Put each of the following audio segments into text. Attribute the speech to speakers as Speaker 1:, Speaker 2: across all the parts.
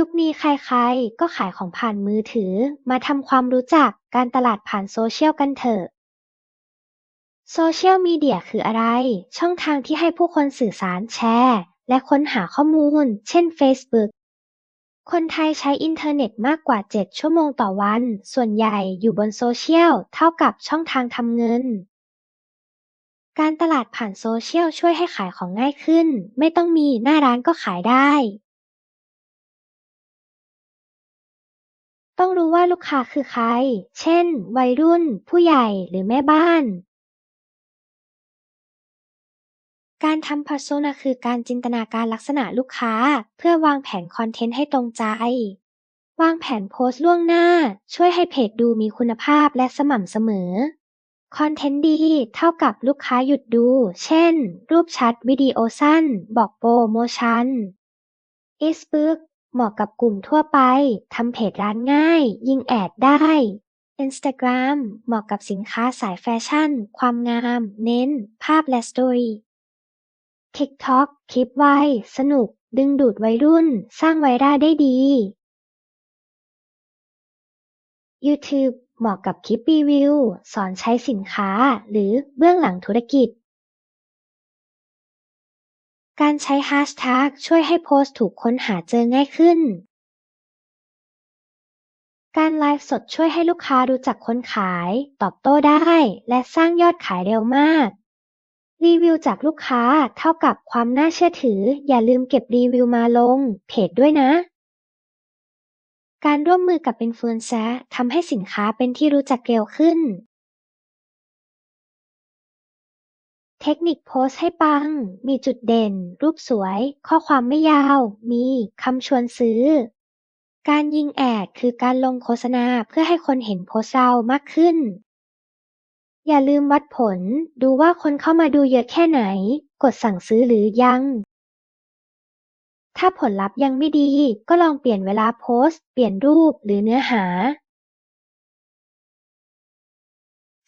Speaker 1: ยุคนี้ใครๆ ก็ขายของผ่านมือถือ มาทำความรู้จักการตลาดผ่านโซเชียลกันเถอะ โซเชียลมีเดียคืออะไร ช่องทางที่ให้ผู้คนสื่อสารแชร์ และค้นหาข้อมูล เช่น Facebook คนไทยใช้อินเทอร์เน็ตมากกว่า 7 ชั่วโมงต่อวัน ส่วนใหญ่อยู่บนโซเชียล เท่ากับช่องทางทำเงิน การตลาดผ่านโซเชียลช่วยให้ขายของง่ายขึ้น ไม่ต้องมีหน้าร้านก็ขายได้ ต้องรู้ว่าลูกค้าคือใคร เช่น วัยรุ่น ผู้ใหญ่ หรือแม่บ้าน การทำ Persona คือการจินตนาการลักษณะลูกค้า เพื่อวางแผนคอนเทนต์ให้ตรงใจ วางแผนโพสต์ล่วงหน้า ช่วยให้เพจดูมีคุณภาพและสม่ำเสมอ คอนเทนต์ดีเท่ากับลูกค้าหยุดดู เช่น รูปชัด วิดีโอสั้น บอกโปรโมชั่น Facebook เหมาะกับกลุ่มทั่วไป ทำเพจร้านง่าย ยิงแอดได้ Instagram เหมาะกับสินค้าสายแฟชั่น ความงาม เน้น ภาพและสตอรี่ TikTok คลิปไว สนุก ดึงดูดวัยรุ่น สร้างไวรัลได้ดี YouTube เหมาะกับคลิปรีวิว สอนใช้สินค้า หรือเบื้องหลังธุรกิจ การใช้แฮชแท็กช่วยให้โพสต์ถูกค้นหาเจอง่ายขึ้น การไลฟ์สดช่วยให้ลูกค้ารู้จักคนขาย ตอบโต้ได้ และสร้างยอดขายเร็วมาก รีวิวจากลูกค้าเท่ากับความน่าเชื่อถือ อย่าลืมเก็บรีวิวมาลง เพจด้วยนะ การร่วมมือกับอินฟลูเอนเซอร์ทำให้สินค้าเป็นที่รู้จักเร็วขึ้น เทคนิคโพสต์ให้ปัง มีจุดเด่น รูปสวย ข้อความไม่ยาว มีคำชวนซื้อ การยิงแอดคือการลงโฆษณาเพื่อให้คนเห็นโพสต์เรามากขึ้น อย่าลืมวัดผล ดูว่าคนเข้ามาดูเยอะแค่ไหน กดสั่งซื้อหรือยัง ถ้าผลลัพธ์ยังไม่ดี ก็ลองเปลี่ยนเวลาโพสต์ เปลี่ยนรูปหรือเนื้อหา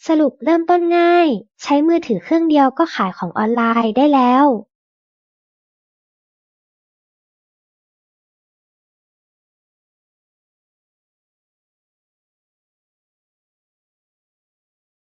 Speaker 1: สรุปเริ่มต้นง่าย ใช้มือถือเครื่องเดียวก็ขายของออนไลน์ได้แล้ว